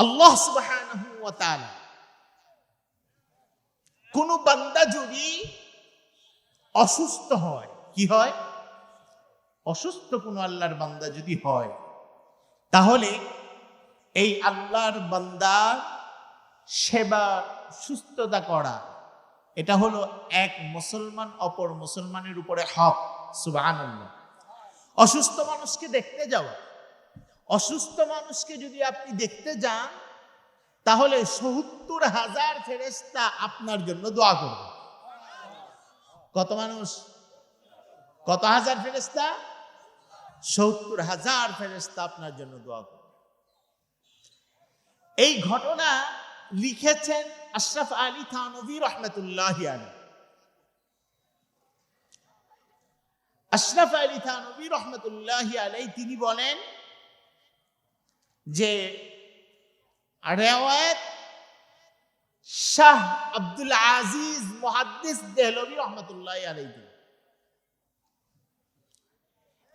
আল্লাহ কোন বান্দা যদি অসুস্থ হয়, কি হয়? অসুস্থ কোন আল্লাহর বান্দা যদি হয়, তাহলে এই আল্লাহর বান্দার সেবা, সুস্থতা করা, এটা হলো এক মুসলমান অপর মুসলমানের উপরে হক, সুবহানাল্লাহ। অসুস্থ মানুষকে দেখতে যাওয়া অসুস্থ মানুষকে যদি আপনি দেখতে যান, তাহলে সত্তর হাজার ফেরেস্তা আপনার জন্য দোয়া করবে। কত মানুষ? কত হাজার ফেরেস্তা সত্তর হাজার ফেরেস্তা আপনার জন্য দোয়া করবে। এই ঘটনা লিখেছেন আশরাফ আলী থানভী রহমতুল্লাহ আলী আশরাফ আলী থানভী রহমতুল্লাহ আলাই তিনি বলেন যে রেওয়ায়ত শাহ আব্দুল আজিজ মুহাদ্দিস দেহলভী রহমতুল্লাহ আলাইহি।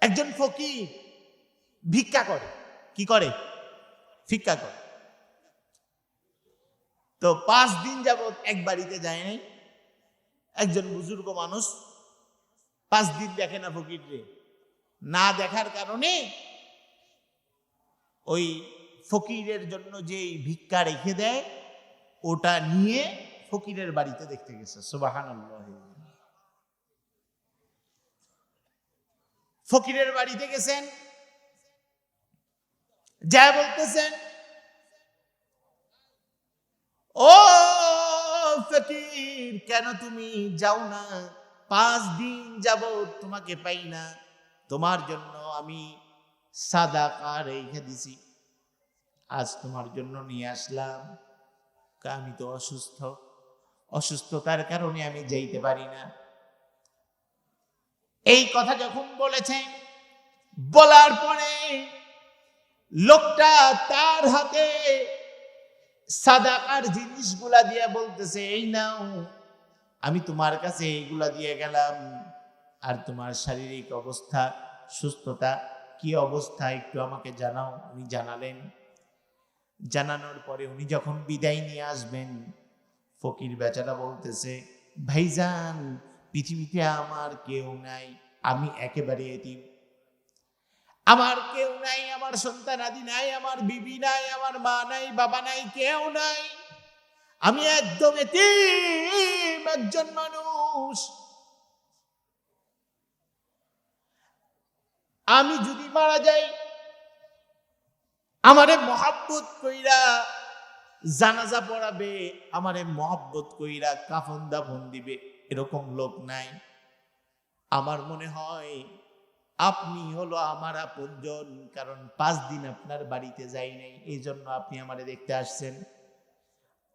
একজন ফকির ভিক্ষা করে। কি করে? ভিক্ষা করে। তো পাঁচ দিন যাবত এক বাড়িতে যায় নাই। একজন বুজুর্গ মানুষ, পাঁচ দিন দেখে না ফকির না দেখার কারণে ওই ফকিরের জন্য যে ভিক্ষা রেখে দেয়, ওটা নিয়ে ফকিরের বাড়িতে দেখতে গেছে। সুবাহান ফকিরের বাড়িতে গেছেন যা বলতেছেন, ও ফকির, কেন তুমি যাও না? পাঁচ দিন যাব তোমাকে পাই না। তোমার জন্য আমি সাদা কার রেখে দিছি। আজ তোমার জন্য নিয়ে আসলাম। আমি তো অসুস্থ। অসুস্থতার কারণে আমি যাইতে পারি না। এই কথা যখন বলেছেন, বলার পরে লোকটা তার হাতে সাদাকার জিনিসগুলা দিয়ে বলতেছে, এই নাও, আমি তোমার কাছে এইগুলা দিয়ে গেলাম। আর তোমার শারীরিক অবস্থা, সুস্থতা কি অবস্থা একটু আমাকে জানাও। উনি জানালেন। জানানোর পরে উনি যখন বিদায় নিয়ে আসবেন, ফকির বেচারা বলতেছে, ভাইজান, পৃথিবীতে আমার কেউ নাই, আমি একেবারে এতিম। আমার কেউ নাই, আমার সন্তান আদি নাই, আমার বিবি নাই, আমার মা নাই, বাবা নাই, কেউ নাই। আমি একদম এতিম, একজন মানুষ। আমি যদি মারা যাই, আমারে মহাব্বত কইরা জানাজা পড়াবে, আমারে মহাব্বত কইরা কাফন দাফন দিবে, এরকম লোক নাই। আমার মনে হয় আপনি হলো আমার আপনজন, কারণ পাঁচ দিন আপনার বাড়িতে যাই নাই এই জন্য আপনি আমারে দেখতে আসছেন।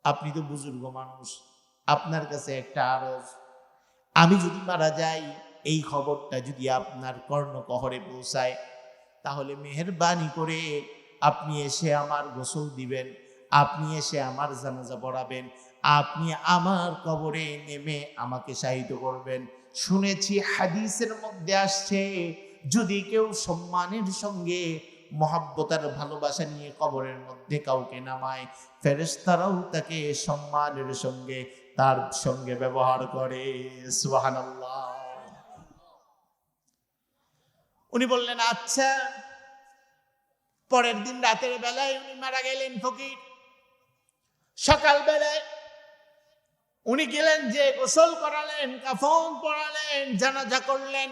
আপনি তো বুজুর্গ মানুষ, আপনার কাছে একটা আরজ। আমি যদি মারা যাই এই খবরটা যদি আপনার কর্ণকহরে পৌঁছায়, তাহলে মেহরবানি করে আপনি এসে আমার গোসল দিবেন, আপনি এসে আমার জানাজা পড়াবেন, আপনি আমার কবরে নেমে আমাকে সাহিত্য করবেন। শুনেছি হাদিসের মধ্যে আসছে, যদি কেউ সম্মানের সঙ্গে মহাব্বতার ভালোবাসা নিয়ে কবরের মধ্যে কাউকে নামায় ফেরেস্তারাও তাকে সম্মানের সঙ্গে, তার সঙ্গে ব্যবহার করে। সুবহানাল্লাহ। উনি বললেন আচ্ছা। পরের দিন রাতের বেলায় উনি মারা গেলেন ফকির। সকাল বেলায় উনি গেলেন যে গোসল করালেন, কাফন পড়ালেন জানাজা করলেন,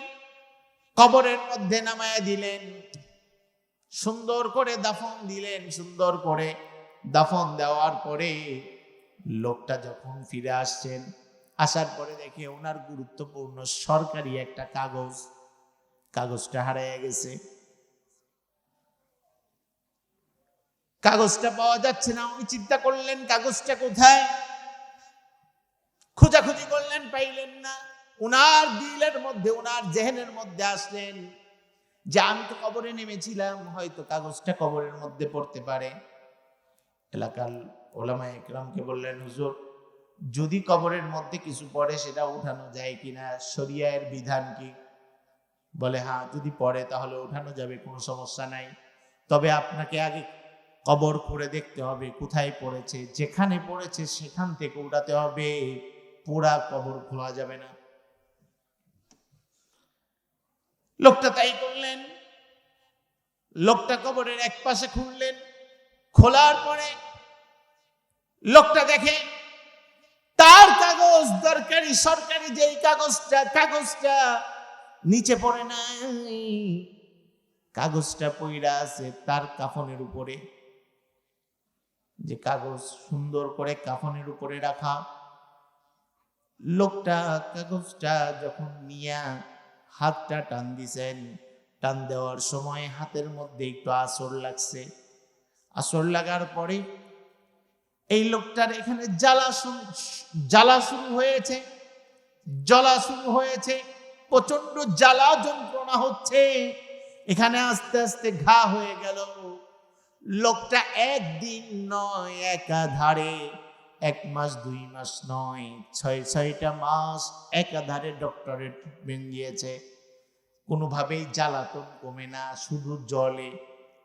কবরের মধ্যে নামায় দিলেন। সুন্দর করে দাফন দিলেন, সুন্দর করে দাফন দেওয়ার পরে লোকটা যখন ফিরে আসছেন, আসার পরে দেখে ওনার গুরুত্বপূর্ণ সরকারি একটা কাগজ কাগজটা হারিয়ে গেছে। কাগজটা পাওয়া যাচ্ছে না। উনি চিন্তা করলেন, কাগজটা কোথায়? খোঁজাখুঁজি করলেন, পাইলেন না। উনার দিলের মধ্যে, উনার জেহেনের মধ্যে আসলেন যে, আমি তো কবরে নেমেছিলাম, হয়তো কাগজটা কবরের মধ্যে পড়তে পারে। এলাকার ওলামা একরামকে বললেন, হুজুর, যদি কবরের মধ্যে কিছু পড়ে, সেটা উঠানো যায় কিনা? শরিয়ায়ের বিধান কি? বলে হ্যাঁ যদি পড়ে তাহলে উঠানো যাবে, কোনো সমস্যা নাই। তবে আপনাকে আগে কবর করে দেখতে হবে, কোথায় পড়েছে, যেখানে পড়েছে সেখান থেকে উঠাতে হবে, পোড়া কবর খোলা যাবে না। লোকটা তাই করলেন। লোকটা কবরের এক পাশে খুললেন খোলার পরে লোকটা দেখে, তার কাগজ দরকারি, সরকারি যেই কাগজটা কাগজটা নিচে পড়ে নাই। কাগজটা পইরা আছে তার কাফনের উপরে। যে কাগজ সুন্দর করে কাফনের উপরে রাখা। লোকটা কাগজটা যখন নিয়া হাতটা টান দিছেন, টান দেওয়ার সময় হাতের মধ্যে একটু আসর লাগছে। আসর লাগার পরে এই লোকটার এখানে জ্বালা জ্বালা শুরু হয়েছে। জ্বালা শুরু হয়েছে। প্রচণ্ড জ্বালা যন্ত্রণা হচ্ছে। এখানে আস্তে আস্তে ঘা হয়ে গেল। লোকটা একদিন নয়, একাধারে এক মাস, দুই মাস নয়, ছয়, ছয়টা মাস একাধারে ডক্টরের ট্রিটমেন্ট দিয়েছে। কোনোভাবেই জ্বালাতন কমে না, শুধু জলে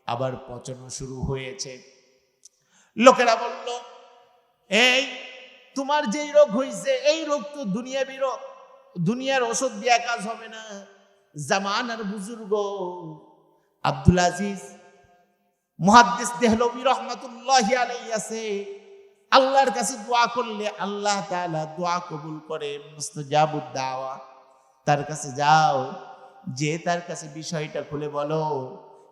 আবার পচনও শুরু হয়েছে। লোকেরা বলল, এই, তোমার যেই রোগ হয়েছে এই রোগ তো দুনিয়া বিরোগ দুনিয়ার ওষুধ দিয়া কাজ হবে না। জামান আর বুজুর্গ আব্দুল আজিজ, মুহাদ্দিস দেহলবি রহমাতুল্লাহ আলাই আছে। আল্লাহর কাছে দোয়া করলে আল্লাহ তাআলা দোয়া কবুল করে মুস্তাজাবুদ দাওয়া তার কাছে যাও, যে তার কাছে বিষয়টা খুলে বলো,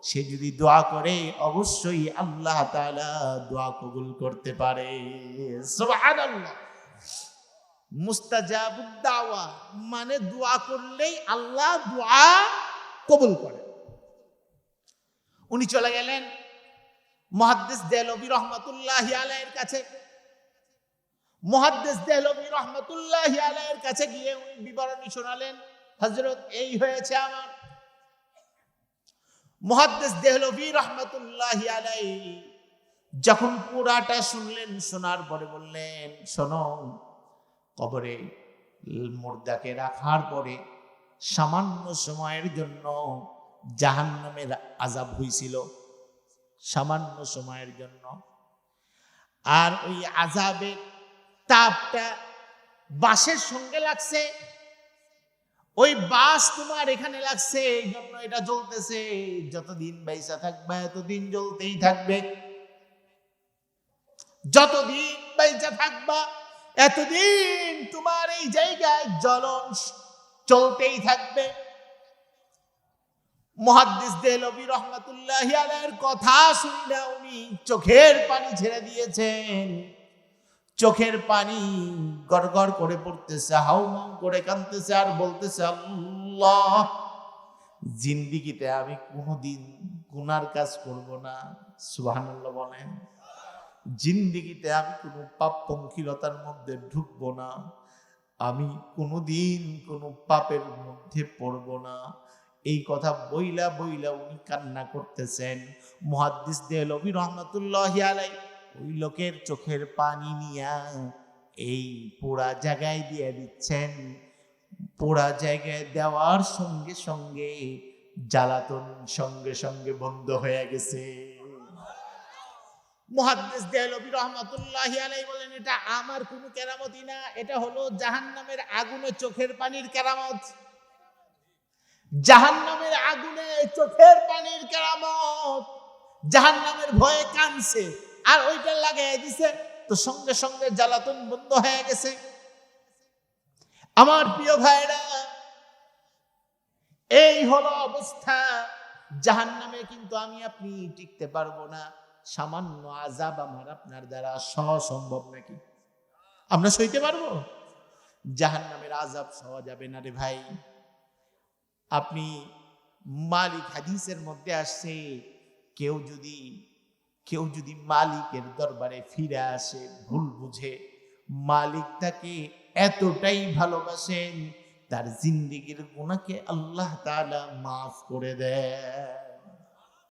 সে যদি দোয়া করে, অবশ্যই আল্লাহ তাআলা দোয়া কবুল করতে পারে। সুবহানাল্লাহ। মুস্তাজাবুদ দাওয়া মানে দোয়া করলেই আল্লাহ দোয়া কবুল করে উনি চলে গেলেন মহাদ্দেশ দেলবি রহমতুল্লাহ আলাইয়ের কাছে। মহাদ্দেশ রহমতুল্লাহ আলাইয়ের কাছে গিয়ে উনি বিবরণী শোনালেন হজরত এই হয়েছে আমার। মহাদ্দেশ দেহলবি রহমতুল্লাহ আলাই যখন পুরাটা শুনলেন, শোনার পরে বললেন, শোনো কবরে মুর্দাকে রাখার পরে সামান্য সময়ের জন্য জাহান্নামের আজাব হয়েছিল সামান্য সময়ের জন্য। আর ওই আজাবের তাপটা বাসের সঙ্গে লাগছে। ওই বাস তোমার এখানে লাগছে, এই জন্য এটা জ্বলতেছে। যতদিন বাইসা থাকবে, এতদিন জ্বলতেই থাকবে। যতদিন বাইসা থাকবা এতদিন তোমার এই জায়গায় জ্বলন চলতেই থাকবে। মহাদ্দিস দেলবি রহমাতুল্লাহ কথা শুনে উনি চোখের পানি ছেড়ে দিয়েছেন। চোখের পানি গড়গড় করে পড়তেছে, হাউমাউ করে কাঁদতেছে আর বলতেছে, আল্লাহ, জিন্দিগিতে আমি কোনোদিন গুনার কাজ করব না। সুবহানাল্লাহ বলেন। জিন্দিগিতে আমি কোনো পাপ পঙ্কিলতার মধ্যে ঢুকবো না। আমি কোনোদিন কোনো পাপের মধ্যে পড়ব না। এই কথা বইলা বইলা উনি কান্না করতেছেন। মুহাদ্দিস দেহলবি রহমতুল্লাহ আলাই ওই লোকের চোখের পানি নিয়া এই পোড়া জায়গায় দিয়ে দিচ্ছেন। পোড়া জায়গায় দেওয়ার সঙ্গে সঙ্গে জ্বালাতন সঙ্গে সঙ্গে বন্ধ হয়ে গেছে। দেহলবি রহমতুল্লাহ আলাই বলেন, এটা আমার কোনো কেরামতি না, এটা হলো জাহান্নামের আগুনে চোখের পানির কেরামত। জাহান্নামের আগুনে চোখের পানির কেরামত। জাহান্নামের ভয়ে কানছে আর লাগাই দিছে, তো সঙ্গে সঙ্গে জ্বালাতন বন্ধ হয়ে গেছে। আমার প্রিয় ভাইরা, এই হলো অবস্থা। জাহান্নামে কিন্তু আমি, আপনি টিকতে পারব না। সামান্য আজাব আমার আপনার দ্বারা সম্ভব নাকি? আমরা সইতে পারব? জাহান্নামের আজাব সহ যাবে না রে ভাই। আপনি মালিক হাদিসের মধ্যে আসছে, কেউ যদি কেউ যদি মালিকের দরবারে ফিরে আসে, ভুল বুঝে, মালিক তাকে এতটাই ভালোবাসেন, তার জিন্দিগির গুণাকে আল্লাহ তাআলা মাফ করে দেয়